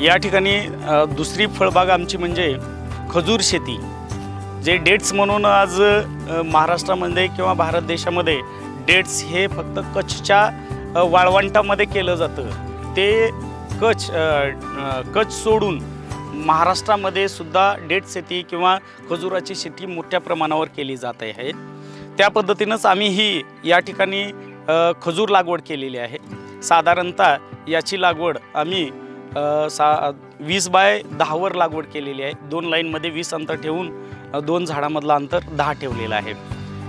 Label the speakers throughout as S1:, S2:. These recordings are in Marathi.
S1: या ठिकाणी दुसरी फळबाग आमची म्हणजे खजूर शेती. जे डेट्स म्हणून आज महाराष्ट्रामध्ये किंवा भारत देशामध्ये डेट्स हे फक्त कच्छच्या वाळवंटामध्ये केलं जातं. ते कच्छ कच्छ सोडून महाराष्ट्रामध्ये सुद्धा डेट शेती किंवा खजुराची शेती मोठ्या प्रमाणावर केली जात आहे. त्या पद्धतीनंच आम्ही ही या ठिकाणी खजूर लागवड केलेली आहे. साधारणतः याची लागवड आम्ही सा वीस बाय दहावर लागवड केलेली आहे. दोन लाईनमध्ये वीस अंतर ठेवून दोन झाडामधलं अंतर दहा ठेवलेलं आहे.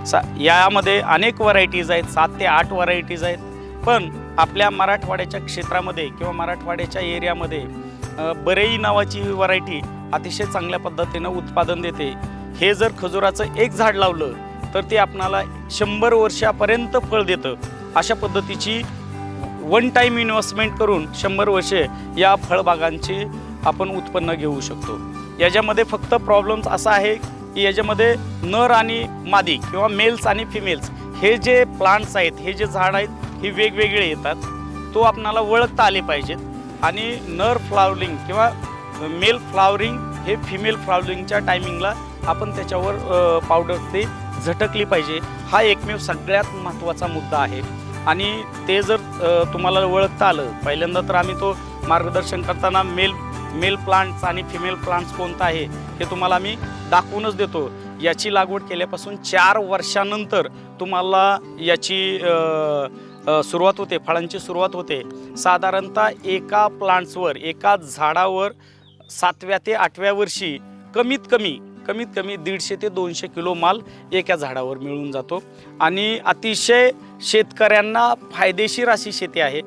S1: सा यामध्ये अनेक व्हरायटीज आहेत. सात ते आठ व्हरायटीज आहेत. पण आपल्या मराठवाड्याच्या क्षेत्रामध्ये किंवा मराठवाड्याच्या एरियामध्ये बरेई नावाची व्हरायटी अतिशय चांगल्या पद्धतीनं उत्पादन देते. हे जर खजुराचं एक झाड लावलं तर ते आपणाला शंभर वर्षापर्यंत फळ देतं. अशा पद्धतीची वन टाईम इन्व्हेस्टमेंट करून शंभर वर्षे या फळबागांचे आपण उत्पन्न घेऊ शकतो. याच्यामध्ये फक्त प्रॉब्लेम्स असा आहे की याच्यामध्ये नर आणि मादी किंवा मेल्स आणि फिमेल्स हे जे प्लांट्स आहेत हे जे झाड आहेत हे वेगवेगळे येतात. तो आपणाला ओळखता आले पाहिजेत. आणि नर फ्लावरिंग किंवा मेल फ्लावरिंग हे फिमेल फ्लावरिंगच्या टायमिंगला आपण त्याच्यावर पावडर ते झटकली पाहिजे. हा एकमेव सगळ्यात महत्त्वाचा मुद्दा आहे. आणि ते जर तुम्हाला ओळखता आलं पहिल्यांदा तर आम्ही तो मार्गदर्शन करताना मेल मेल प्लांट्स आणि फिमेल प्लांट्स कोणता आहे हे तुम्हाला आम्ही दाखवूनच देतो. याची लागवड केल्यापासून चार वर्षानंतर तुम्हाला याची सुरुवात होते फळांची सुरुवात होते. साधारणतः एका प्लांट्सवर एका झाडावर सातव्या ते आठव्या वर्षी कमीत कमी कमीत कमी दीडशे ते दोनशे किलो माल एका झाडावर मिळून जातो. आणि अतिशय शेतकऱ्यांना फायदेशीर अशी शेती आहे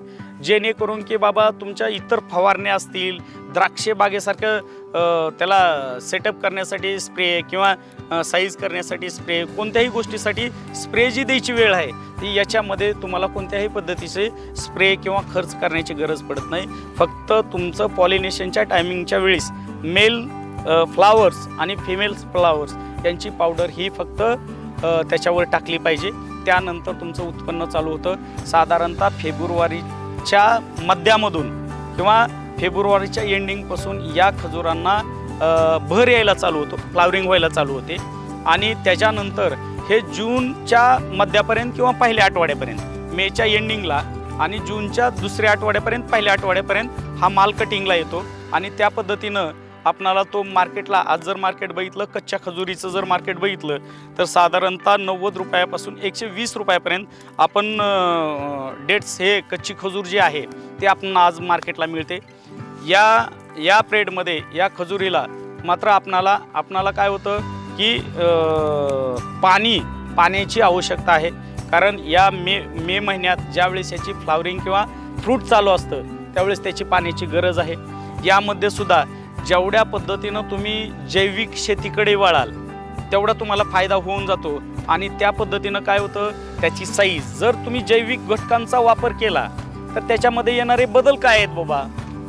S1: जेणेकरून की बाबा तुमच्या इतर फवारण्या असतील द्राक्षे बागेसारखं त्याला सेटअप करण्यासाठी स्प्रे किंवा साईज करण्यासाठी स्प्रे कोणत्याही गोष्टीसाठी स्प्रे जी द्यायची वेळ आहे ती याच्यामध्ये तुम्हाला कोणत्याही पद्धतीचे स्प्रे किंवा खर्च करण्याची गरज पडत नाही. फक्त तुमचं पॉलिनेशनच्या टायमिंगच्या वेळेस मेल फ्लावर्स आणि फिमेल्स फ्लावर्स यांची पावडर ही फक्त त्याच्यावर टाकली पाहिजे. त्यानंतर तुमचं उत्पन्न चालू होतं. साधारणतः फेब्रुवारीच्या मध्यामधून किंवा फेब्रुवारीच्या एंडिंगपासून या खजुरांना भर यायला चालू होतो. फ्लावरिंग व्हायला चालू होते. आणि त्याच्यानंतर हे जूनच्या मध्यापर्यंत किंवा पहिल्या आठवड्यापर्यंत मेच्या एंडिंगला आणि जूनच्या दुसऱ्या आठवड्यापर्यंत पहिल्या आठवड्यापर्यंत हा माल कटिंगला येतो. आणि त्या पद्धतीनं आपणाला तो मार्केटला आज जर मार्केट बघितलं कच्च्या खजुरीचं जर मार्केट बघितलं तर साधारणतः नव्वद रुपयापासून एकशे वीस रुपयापर्यंत आपण डेट्स हे कच्ची खजूर जी आहे ते आपण आज मार्केटला मिळते. या या प्रेडमध्ये या खजुरीला मात्र आपणाला आपणाला काय होतं की पाणी पाण्याची आवश्यकता आहे. कारण या मे मे महिन्यात ज्यावेळेस याची फ्लावरिंग किंवा फ्रूट चालू असतं त्यावेळेस त्याची पाण्याची गरज आहे. यामध्ये सुद्धा जेवढ्या पद्धतीनं तुम्ही जैविक शेतीकडे वळाल तेवढा तुम्हाला फायदा होऊन जातो. आणि त्या पद्धतीनं काय होतं त्याची साईज जर तुम्ही जैविक घटकांचा वापर केला तर त्याच्यामध्ये येणारे बदल काय आहेत बाबा?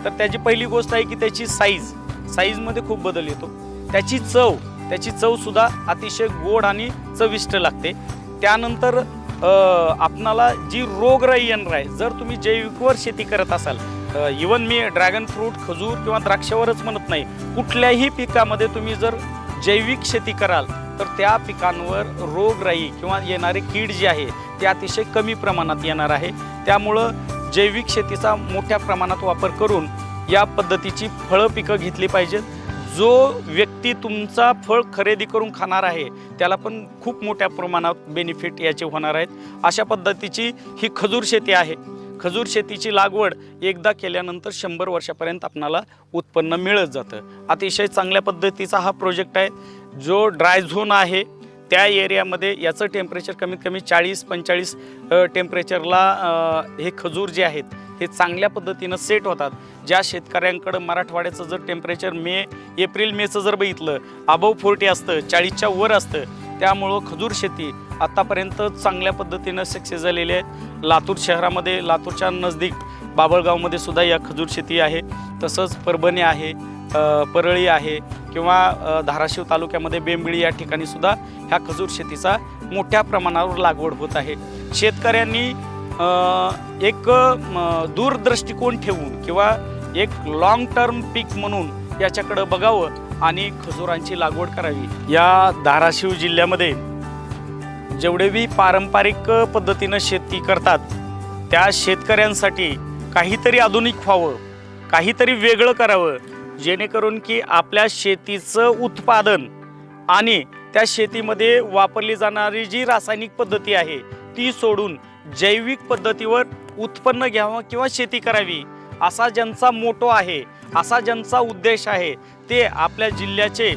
S1: तर त्याची पहिली गोष्ट आहे की त्याची साईज साईजमध्ये खूप बदल येतो. त्याची चव. त्याची चवसुद्धा अतिशय गोड आणि चविष्ट लागते. त्यानंतर आपणाला जी रोगराई येणार आहे जर तुम्ही जैविकवर शेती करत असाल इवन मी ड्रॅगन फ्रूट खजूर किंवा द्राक्षावरच म्हणत नाही. कुठल्याही पिकामध्ये तुम्ही जर जैविक शेती कराल तर त्या पिकांवर रोगराई किंवा येणारे कीड जी आहे ते अतिशय कमी प्रमाणात येणार आहे. त्यामुळं जैविक शेतीचा मोठ्या प्रमाणात वापर करून या पद्धतीची फळं पिकं घेतली पाहिजेत. जो व्यक्ती तुमचा फळ खरेदी करून खाणार आहे त्याला पण खूप मोठ्या प्रमाणात बेनिफिट याचे होणार आहेत. अशा पद्धतीची ही खजूर शेती आहे. खजूर शेतीची लागवड एकदा केल्यानंतर शंभर वर्षापर्यंत आपणाला उत्पन्न मिळत जातं. अतिशय चांगल्या पद्धतीचा हा प्रोजेक्ट आहे. जो ड्राय झोन आहे त्या एरियामध्ये याचं टेम्परेचर कमीत कमी चाळीस पंचेचाळीस टेम्परेचरला हे खजूर जे आहेत हे चांगल्या पद्धतीनं सेट होतात. ज्या शेतकऱ्यांकडं मराठवाड्याचं जर टेम्परेचर मे एप्रिल मेचं जर बघितलं अबव फोर्टी असतं चाळीसच्या वर असतं त्यामुळं खजूर शेती आत्तापर्यंत चांगल्या पद्धतीनं सक्सेस झालेली आहे. लातूर शहरामध्ये लातूरच्या नजदीक बाबळगावमध्ये सुद्धा या खजूर शेती आहे. तसंच परभणी आहे परळी आहे किंवा धाराशिव तालुक्यामध्ये बेंबिळी या ठिकाणी सुद्धा ह्या खजूर शेतीचा मोठ्या प्रमाणावर लागवड होत आहे. शेतकऱ्यांनी एक म, दूरदृष्टिकोन ठेवून किंवा एक लाँग टर्म पीक म्हणून याच्याकडं बघावं आणि खजुरांची लागवड करावी. या धाराशिव जिल्ह्यामध्ये जेवढे बी पारंपरिक पद्धतीनं शेती करतात त्या शेतकऱ्यांसाठी काहीतरी आधुनिक व्हावं काहीतरी वेगळं करावं जेणेकरून की आपल्या शेतीचं उत्पादन आणि त्या शेतीमध्ये वापरली जाणारी जी रासायनिक पद्धती आहे ती सोडून जैविक पद्धतीवर उत्पन्न घ्यावं किंवा शेती करावी असा ज्यांचा मोटो आहे असा ज्यांचा उद्देश आहे ते आपल्या जिल्ह्याचे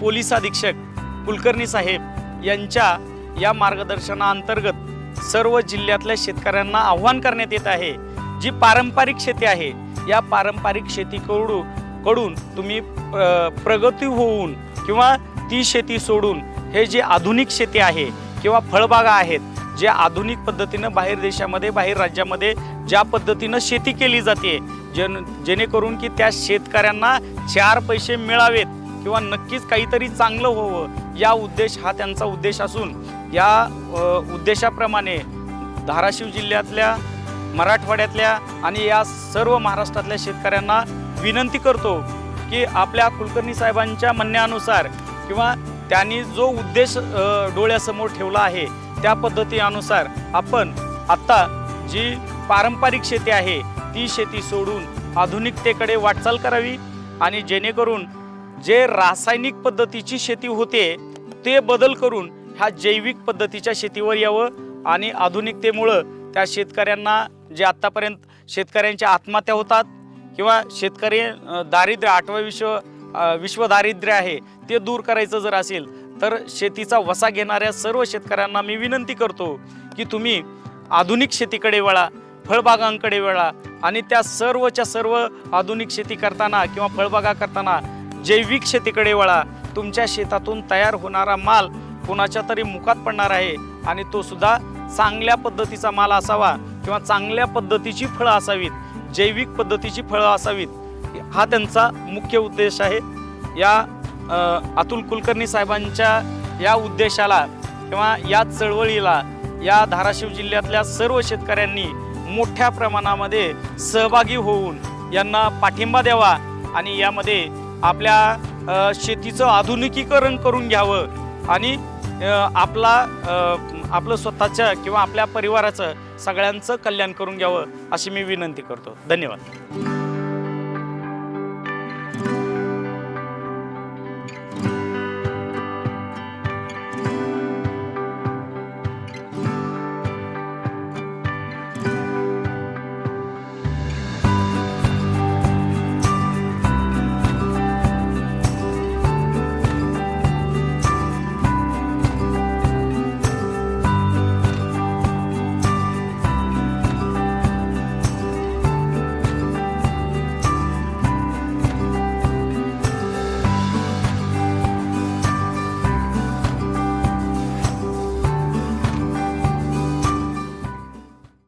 S1: पोलीस अधीक्षक कुलकर्णी साहेब यांच्या या मार्गदर्शनाअंतर्गत सर्व जिल्ह्यातल्या शेतकऱ्यांना आव्हान करण्यात येत आहे जी पारंपरिक शेती आहे. या पारंपरिक शेतीकडू कडून तुम्ही प्रगती होऊन किंवा ती शेती सोडून हे जे आधुनिक शेती आहे किंवा फळबागा आहेत जे आधुनिक पद्धतीनं बाहेर देशामध्ये बाहेर राज्यामध्ये ज्या पद्धतीनं शेती केली जाते जन जेणेकरून की त्या शेतकऱ्यांना चार पैसे मिळावेत किंवा नक्कीच काहीतरी चांगलं व्हावं या उद्देश हा त्यांचा उद्देश असून या उद्देशाप्रमाणे धाराशिव जिल्ह्यातल्या मराठवाड्यातल्या आणि या सर्व महाराष्ट्रातल्या शेतकऱ्यांना विनंती करतो की आपल्या कुलकर्णी साहेबांच्या म्हणण्यानुसार किंवा त्यांनी जो उद्देश डोळ्यासमोर ठेवला आहे त्या पद्धतीनुसार आपण आत्ता जी पारंपरिक शेती आहे ती शेती सोडून आधुनिकतेकडे वाटचाल करावी आणि जेणेकरून जे रासायनिक पद्धतीची शेती होते ते बदल करून ह्या जैविक पद्धतीच्या शेतीवर यावं आणि आधुनिकतेमुळं त्या शेतकऱ्यांना जे आत्तापर्यंत शेतकऱ्यांच्या आत्महत्या होतात किंवा शेतकरी दारिद्र्य आठवं विश्व विश्व दारिद्र्य आहे ते दूर करायचं जर असेल तर शेतीचा वसा घेणाऱ्या सर्व शेतकऱ्यांना मी विनंती करतो की तुम्ही आधुनिक शेतीकडे वळा फळबागांकडे वळा आणि त्या सर्वच्या सर्व आधुनिक शेती करताना किंवा फळबागा करताना जैविक शेतीकडे वळा. तुमच्या शेतातून तयार होणारा माल कोणाच्या तरी मुखात पडणार आहे आणि तो सुद्धा चांगल्या पद्धतीचा माल असावा किंवा चांगल्या पद्धतीची फळं असावीत जैविक पद्धतीची फळं असावीत हा त्यांचा मुख्य उद्देश आहे. या अतुल कुलकर्णी साहेबांच्या या उद्देशाला किंवा या चळवळीला या धाराशिव जिल्ह्यातल्या सर्व शेतकऱ्यांनी मोठ्या प्रमाणामध्ये सहभागी होऊन यांना पाठिंबा द्यावा आणि यामध्ये आपल्या शेतीचं आधुनिकीकरण करून घ्यावं आणि आपला आपलं स्वतःच्या किंवा आपल्या परिवाराचं सगळ्यांचं कल्याण करून घ्यावं अशी मी विनंती करतो. धन्यवाद.